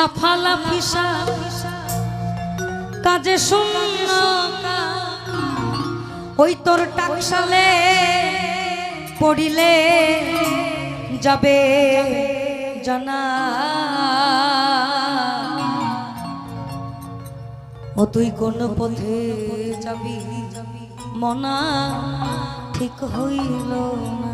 লাফালাফিসা কাজে শূন্য ওই তোর টাকশালে পড়িলে যাবে জানা। ও তুই কোন পথে যাবি? মনা ঠিক হইল না।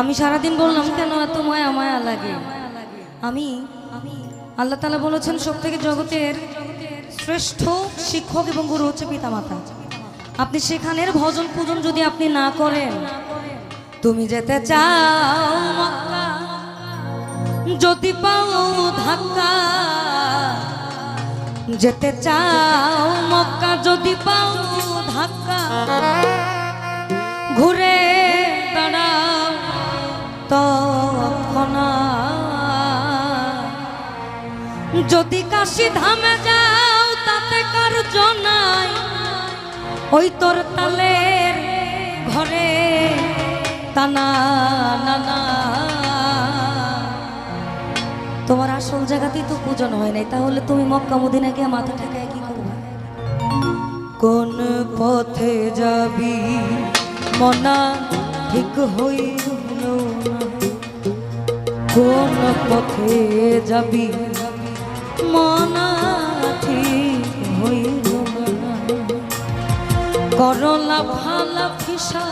আমি সারাদিন বললাম, কেন এত মায়া মায়া লাগে? আমি, আল্লাহ তালা বলেছেন সব থেকে জগতের শ্রেষ্ঠ শিক্ষক এবং গুরু হচ্ছে পিতামাতা। আপনি সেখানের ভজন পূজন যদি আপনি না করেন, তুমি যেতে চাও যদি পাও ধাক্কা, যেতে চাও মক্কা। যদি পাও ধাক্কা, ঘুরে যদি কাশি ধামে যাও, তাতে কার জনাই ওই তোর তালের ঘরে টানা নানা তোমার আসল জায়গাতেই তো পূজন হয় নাই, তাহলে তুমি মক্কা মদিনা গিয়ে মাথা ঠেকায় কি করবে? কোন পথে যাবি? মনা ঠিক হইল না। কোন পথে যাবি? মনা ঠিক হইল করলা ভালা ফিসা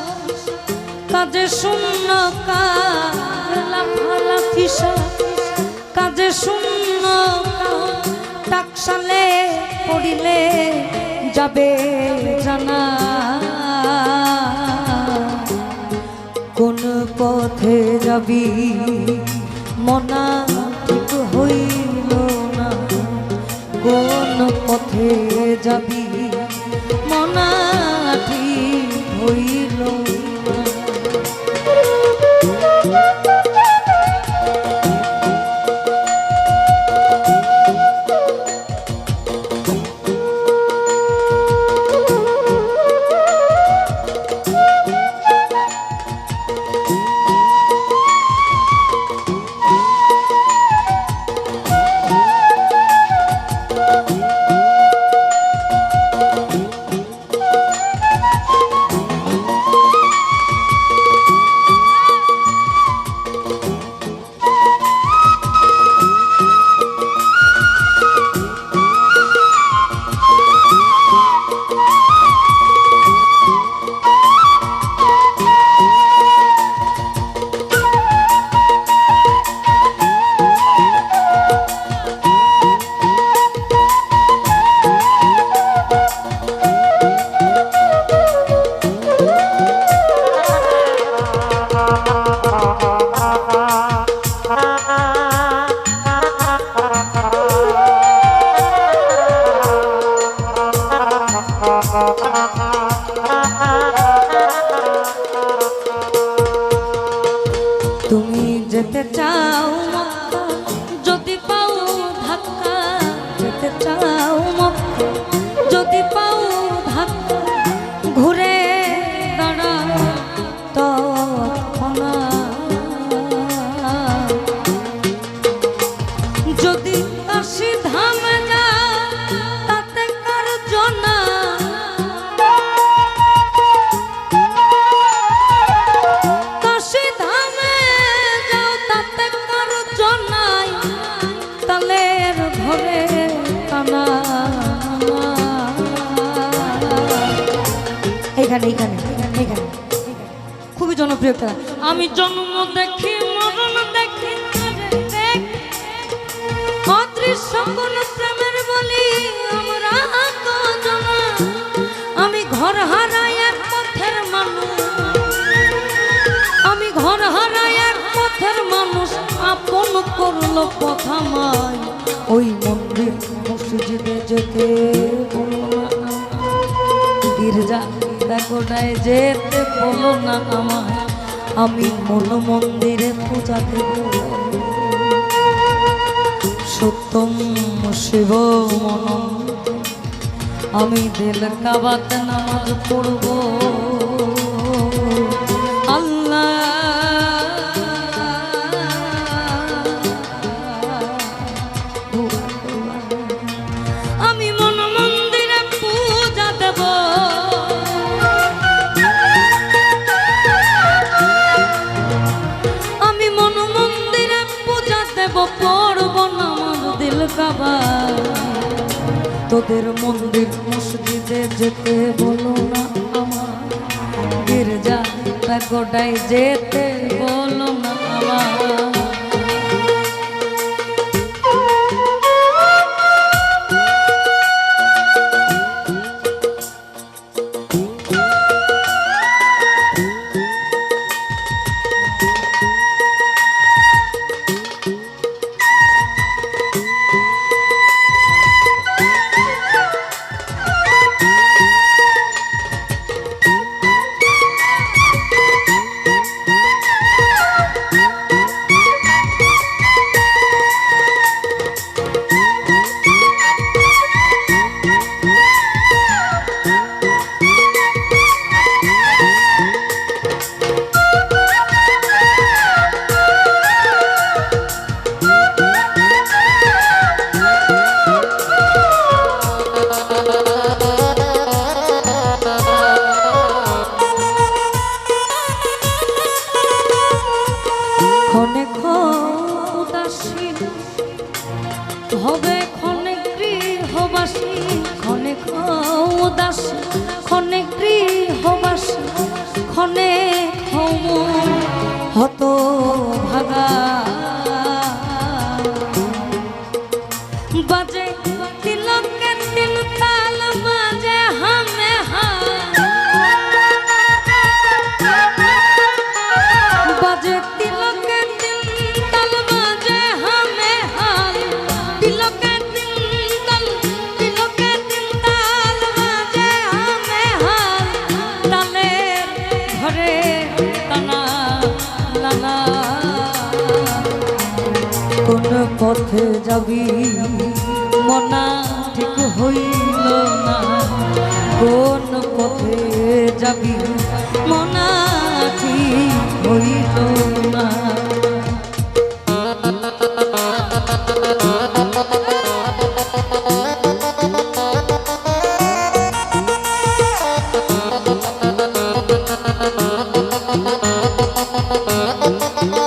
কাজে শূন্য কালা ভালা ফিসা কাজে শূন্য টাকশালে পড়িলে যাবে জানা। কোন পথে যাবি মনা কোন পথে যাবি? মনা ঠিক হইল ঘুরে এখানে এখানে এখানে। খুবই জনপ্রিয় গান। আমি জন্ম দেখি মরণ দেখি তরে অদৃশ্য কোন প্রেমের বলি আমরা আমি ঘর হারাই এক পথের মানুষ। আমি ঘর হারাই এক পথের মানুষ আপন করল ওই মন্দির মসজিদে যেতে বলো না নাই যেতে বলো না আমায়, আমি মন মন্দিরে পূজা দেব সত্যম শিব মনম, আমি দিল কাবাতে নামাজ পড়ব। তোদের মন্দির মসজিদে যেতে বলো না আমার। গির্জা গোটাই যেতে পথে যাবি মনা ঠিক হইল না। কোন পথে যাবি মনা ঠিক হইল না। আর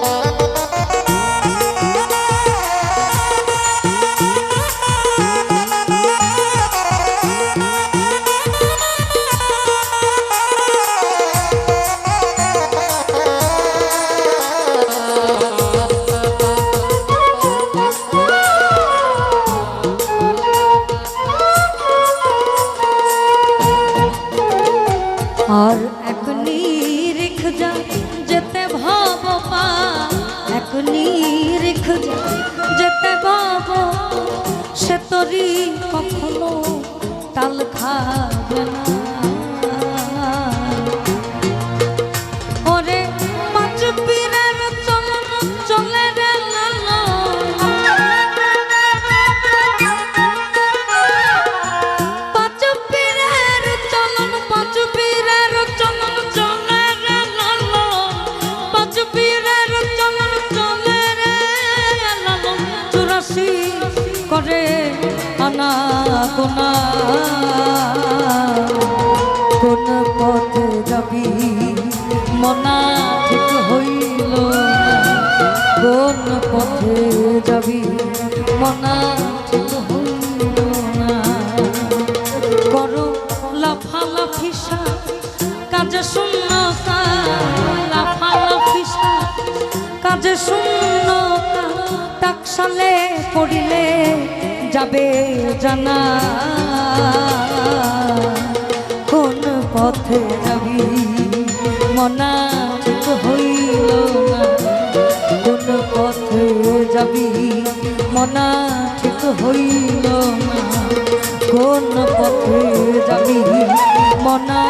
কোনা কোন পথে যাবি? মনা ঠিক হইল না। কোন পথে যাবি? মনা ঠিক হইল না। করো লাফালাফিসা কাজে শূন্য লাফালাফিসা কাজে শূন্য টাকশালে পড়িলে যাবে জানা। কোন পথে যাবি? মনা হইল কোন পথে যাবি? মনা ঠিক হইল কোন পথে যাবি? মনা